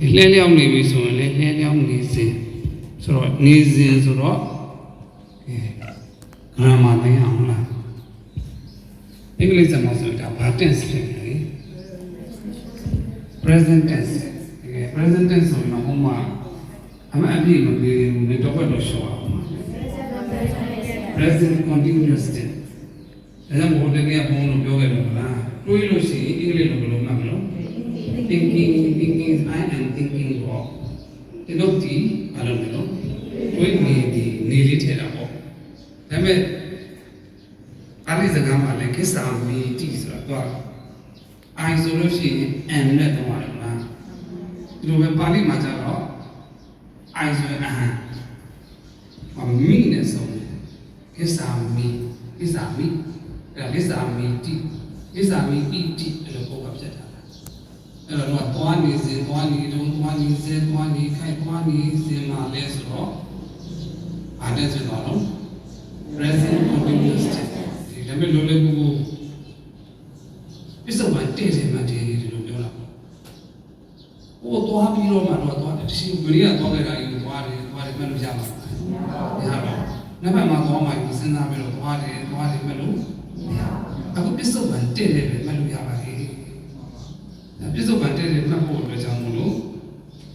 လှဲလျောင်းနေပြီဆိုရင်လည်းလှဲလျောင်းနေစဉ်ဆိုတော့နေစဉ်ဆိုတော့အဲဂရမာသိအောင်လားအင်္ဂလိပ်စကားဆိုတော့ဘာ tense လဲလေ present tense တကယ် present tense ဆိုရင်တော့ဟိုမှာအမှအပြည့်မပြေဘူးလေတော့ဘက်တော့ရှော့အောင်ပါ present continuous tense ဒါကြောင့်ဘုရားကဘုံလို့ပြောခဲ့တယ်မလားတွေးလို့ရှိရင်အင်္ဂလိပ်လိုဘယ်လိုမှမလို့ thinking thinking I am thinking of ဒီလိုဒီဘာလို့လဲလို့တွေးနေဒီနေလေးထဲတာပေါ့ဒါပေမဲ့အားလေးစကားမှာလည်းကိစ္စမီတိဆိုတာတော့ I ဆိုလို့ရှိရင် am နဲ့တော့ရတယ်မလားဒီလိုပဲပါဠိမှာကျတော့ I ဆိုရင်အဟံအမီနဲ့ဆုံးတယ်ကိစ္စမီကိစ္စမီအဲ့ဒါကိစ္စမီတိကိစ္စမီတိတိအဲ့လိုပုံကပြတ်တာ အဲ့တော့တော့သွားနေစဉ်သွားနေတုံးသွားနေစဉ်သွားနေခိုင်သွားနေစဉ်မှာလဲဆိုတော့အားတဲ့ဆိုတော့ present continuous tense ဒီလည်းပဲလိုလေဘူးပစ္စုပန်တည့်တယ်မှတည်းဒီလိုပြောတာပေါ့။ဟိုသွားပြီးတော့မှတော့သွားတယ်တရှိဘရီကသွားခဲ့တာကြီးသွားတယ်သွားတယ်မှလို့ရမှာ။မရတော့။နောက်မှမှသွားမှဒီစဉ်းစားပြီးတော့သွားတယ်သွားတယ်မှလို့မရ။အခုပစ္စုပန်တည့်တယ်ပဲမှလို့ရပါလေ။ ပစ္စုပန်တည့်တယ်မှတ်ဖို့အတွက်ကြောင့်မို့လို့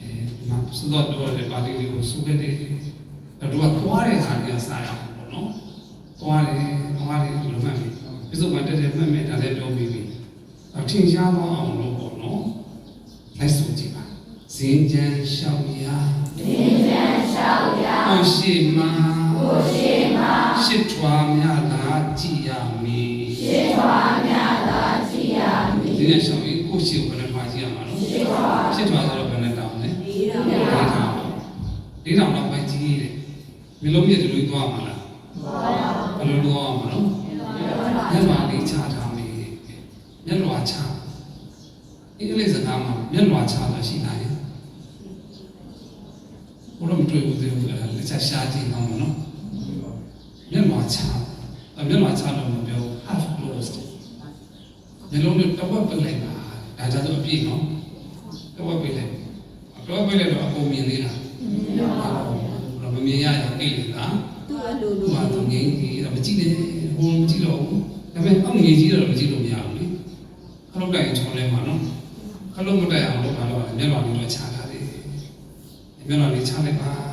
အဲဒီမှာသုတော်တော်တဲ့ပါဠိလေးကိုစုခဲ့တယ်။အဲ့တော့သွားတဲ့ဟာကြီးစားရအောင်ပေါ့နော်။သွားတယ်သွားတယ်ဒီလိုမှတ်ပြီ။ပစ္စုပန်တည့်တယ်မှတ်မယ်ဒါလည်းပြောပြီးပြီ။အထင်ရှားသွားအောင်လို့ပေါ့နော်လိုက်ဆိုကြည့်ပါဇင်းချမ်းလျှောက်ရဇင်းချမ်းလျှောက်ရဟောရှိမဟောရှိမရှစ်ထွာမြသာကြည်ရမည်ရှစ်ထွာမြသာကြည်ရမည်ဒီနေ့ရှောက်ရင်ကိုရှိကိုဘယ်နှထွာကြည် ရမှာနော်ရှစ်ထွာရှစ်ထွာဆိုတော့ဘယ်နှတောင်းလဲ၄တောင်း၄တောင်း၄တောင်းတော့ပဲကြည်တယ်မျိုးလုံးမြစ်တူလို့သွားမှာလားဘယ်လိုသွားမှာနော်မျက်မှောင်လေးချထားမယ်မျက်လွှာချအင်္ဂလိပ်စကားမှာမျက်လွှာချတာရှိလားယဘုရားမတွေ့ဘူးသေးဘူးအဲ့ဒါလက်ချရှားကြည့်အောင်မနော်မျက်လွှာချအဲ့မျက်လွှာချတော့မပြော half closed မျက်လုံးနဲ့တော့ပတ်လိုက်ပါ ဒါကြတော့အပြည့်နော်တော့ပတ်လိုက်တော့ပတ်လိုက်တော့အကုန်မြင်သေးလားတော့မမြင်ရရင်အိတ်လားသူ့အလိုသူလိုကသူငင်းကြီးတော့မကြည့်နဲ့ဟိုမကြည့်တော့ဘူးဒါပေမဲ့အောက်ငင်းကြီးတော့မကြည့်လို့မရဘူးလေခလုတ်တိုင်ချောင်းလဲမှာနော်ခလုတ်မတိုင်အောင်လို့ဘာလို့လဲမျက်လွှာလေးတော့ခြားထားတယ်မျက်လွှာလေးခြားလိုက်ပါတဲ့ဒါဒါဒါဒါတော့ဘယ်ပြီးသွားပြီ